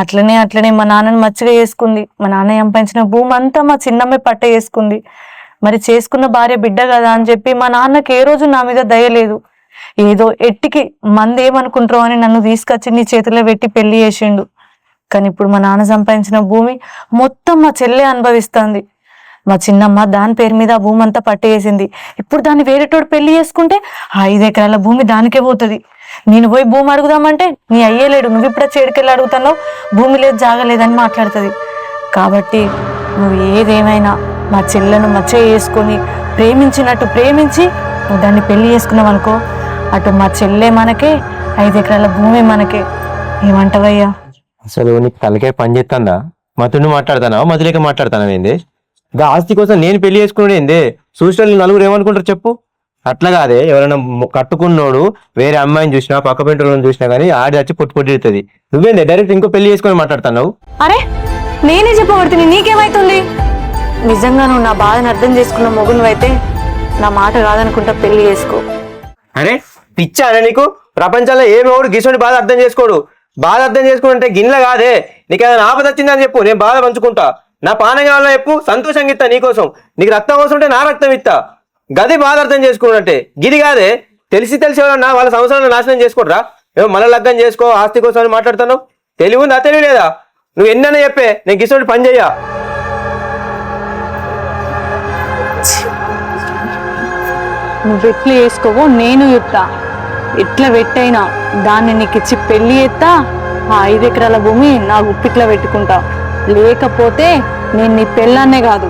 అట్లనే అట్లనే మా నాన్నని మచ్చిగా చేసుకుంది. మా నాన్న సంపాదించిన భూమి అంతా మా చిన్నమ్మే పట్ట చేసుకుంది. మరి చేసుకున్న భార్య బిడ్డ కదా అని చెప్పి మా నాన్నకి ఏ రోజు నా మీద దయలేదు ఏదో ఎట్టికి మంది ఏమనుకుంటారో అని నన్ను తీసుకొచ్చి నీ చేతిలో పెట్టి పెళ్ళి చేసిండు. కానీ ఇప్పుడు మా నాన్న సంపాదించిన భూమి మొత్తం మా చెల్లె అనుభవిస్తుంది. మా చిన్నమ్మ దాని పేరు మీద ఆ భూమి అంతా పట్టేసింది ఇప్పుడు దాన్ని వేరేటోడు పెళ్ళి చేసుకుంటే ఐదు ఎకరాల భూమి దానికే పోతుంది. నేను పోయి భూమి అడుగుదామంటే నీ అయ్యేలేడు నువ్వు ఇప్పుడు చేడికెళ్ళి అడుగుతున్నావు. భూమి లేదు జాగలేదని మాట్లాడుతుంది. కాబట్టి నువ్వు ఏదేమైనా మా చెల్లెను మచ్చ చేసుకొని ప్రేమించినట్టు ప్రేమించి నువ్వు దాన్ని పెళ్ళి చేసుకున్నావు అనుకో అటు మా చెల్లె మనకే ఐదు ఎకరాల భూమి మనకే. ఏమంటావయ్యా? అసలు నీకు తలకే పని చేస్తుందా? మతుడిని మాట్లాడతానా? మతులేక మాట్లాడతానా ఏంది? ఆస్తి కోసం నేను పెళ్ళి చేసుకున్నాడు ఏంది? సూచనలు నలుగురు ఏమనుకుంటారు చెప్పు. అట్లా కాదే ఎవరైనా కట్టుకున్నోడు వేరే అమ్మాయిని చూసినా పక్క పెంటోళ్ళని చూసినా కానీ ఆడి వచ్చి పొట్టు పొట్టిడుతుంది నువ్వేంది డైరెక్ట్ ఇంకో పెళ్ళి చేసుకొని మాట్లాడుతున్నావు? అరే నేనే చెప్పబడుతుంది నీకేమైతుంది? నిజంగా నువ్వు నా బాధను అర్థం చేసుకున్న మొగును అయితే నా మాట కాదనుకుంటా పెళ్ళి చేసుకో. అరే పిచ్చానే నీకు? ప్రపంచంలో ఏ ఎవడు గిసోని బాధ అర్థం చేసుకోడు? బాధ అర్థం చేసుకుంటే గిన్నె కాదే. నీకు ఏదైనా ఆపద వచ్చిందని చెప్పు నేను బాధ పంచుకుంటా. నా పానం చెప్పు సంతోషంగా ఇస్తా నీకోసం. నీకు రక్తం అవసరం ఉంటే నా రక్తం ఇస్తా. గది బాధ అర్థం చేసుకున్నట్టే గిది కాదే తెలిసి తెలిసి ఎవరన్నా వాళ్ళ సంవత్సరాలు నాశనం చేసుకోడరా ఏమో మళ్ళీ లగ్గం చేసుకో ఆస్తి కోసం అని మాట్లాడుతున్నావు? తెలివి ఉందా? తెలివి లేదా? నువ్వు ఎన్నైనా చెప్పే నేను గిసోటి పని చెయ్యా. నువ్వు ఎట్లా చేసుకోవో నేను చెప్తా. ఎట్లా పెట్టైనా దాన్ని నీకు ఇచ్చి పెళ్ళి ఎత్తా ఆ ఐదు ఎకరాల భూమి నా గుప్పిట్లో పెట్టుకుంటా. లేకపోతే నేను నీ పెళ్ళాన్నే కాదు.